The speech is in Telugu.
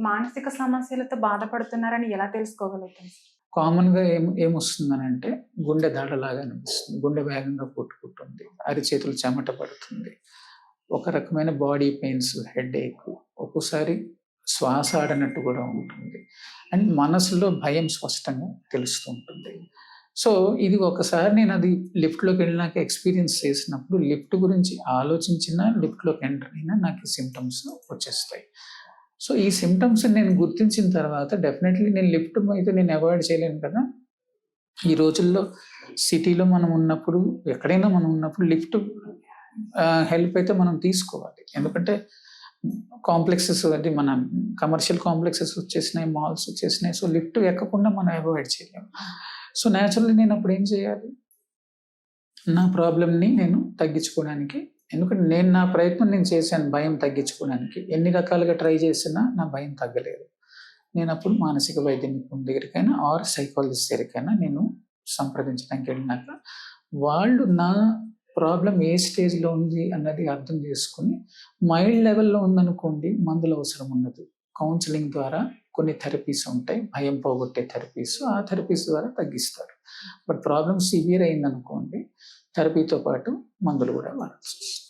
మానసిక సమస్యలతో బాధపడుతున్నారని ఎలా తెలుసుకోగలుగుతాం కామన్గా ఏం ఏమొస్తుందనంటే గుండె దాడలాగా అనిపిస్తుంది. గుండె వేగంగా కొట్టుకుంటుంది. అరిచేతులు చెమట పడుతుంది. ఒక రకమైన బాడీ పెయిన్స్ హెడ్ ఏక్ ఒక్కోసారి శ్వాస ఆడనట్టు కూడా ఉంటుంది. అండ్ మనసులో భయం స్పష్టంగా తెలుస్తూ ఉంటుంది. సో ఇది ఒకసారి నేను అది లిఫ్ట్లోకి వెళ్ళినాక ఎక్స్పీరియన్స్ చేసినప్పుడు లిఫ్ట్ గురించి ఆలోచించిన లిఫ్ట్లోకి ఎంటర్ అయినా నాకు ఈ సిమ్టమ్స్ వచ్చేస్తాయి. సో ఈ సిమ్టమ్స్ నేను గుర్తించిన తర్వాత డెఫినెట్లీ నేను లిఫ్ట్ అయితే నేను అవాయిడ్ చేయలేను కదా. ఈ రోజుల్లో సిటీలో మనం ఉన్నప్పుడు ఎక్కడైనా మనం ఉన్నప్పుడు లిఫ్ట్ హెల్ప్ అయితే మనం తీసుకోవాలి. ఎందుకంటే కాంప్లెక్సెస్ అది మన కమర్షియల్ కాంప్లెక్సెస్ వచ్చేసినాయి మాల్స్ వచ్చేసినాయి. సో లిఫ్ట్ ఎక్కకుండా మనం అవాయిడ్ చేయలేము. సో న్యాచురల్లీ నేను అప్పుడు ఏం చేయాలి? నా ప్రాబ్లమ్ని నేను తగ్గించుకోవడానికి ఎందుకంటే నేను నా ప్రయత్నం నేను చేశాను భయం తగ్గించుకోవడానికి. ఎన్ని రకాలుగా ట్రై చేసినా నా భయం తగ్గలేదు. నేను అప్పుడు మానసిక వైద్య నిపుణుల దగ్గరికైనా ఆర్ సైకాలజిస్ట్ దగ్గరికైనా నేను సంప్రదించడానికి వెళ్ళినాక వాళ్ళు నా ప్రాబ్లం ఏ స్టేజ్లో ఉంది అన్నది అర్థం చేసుకుని మైల్డ్ లెవెల్లో ఉందనుకోండి మందులు అవసరం ఉండదు. కౌన్సిలింగ్ ద్వారా కొన్ని థెరపీస్ ఉంటాయి. భయం పోగొట్టే థెరపీస్ ఆ థెరపీస్ ద్వారా తగ్గిస్తారు. బట్ ప్రాబ్లం సివియర్ అయిందనుకోండి థెరపీతో పాటు మందులు కూడా వాడచ్చు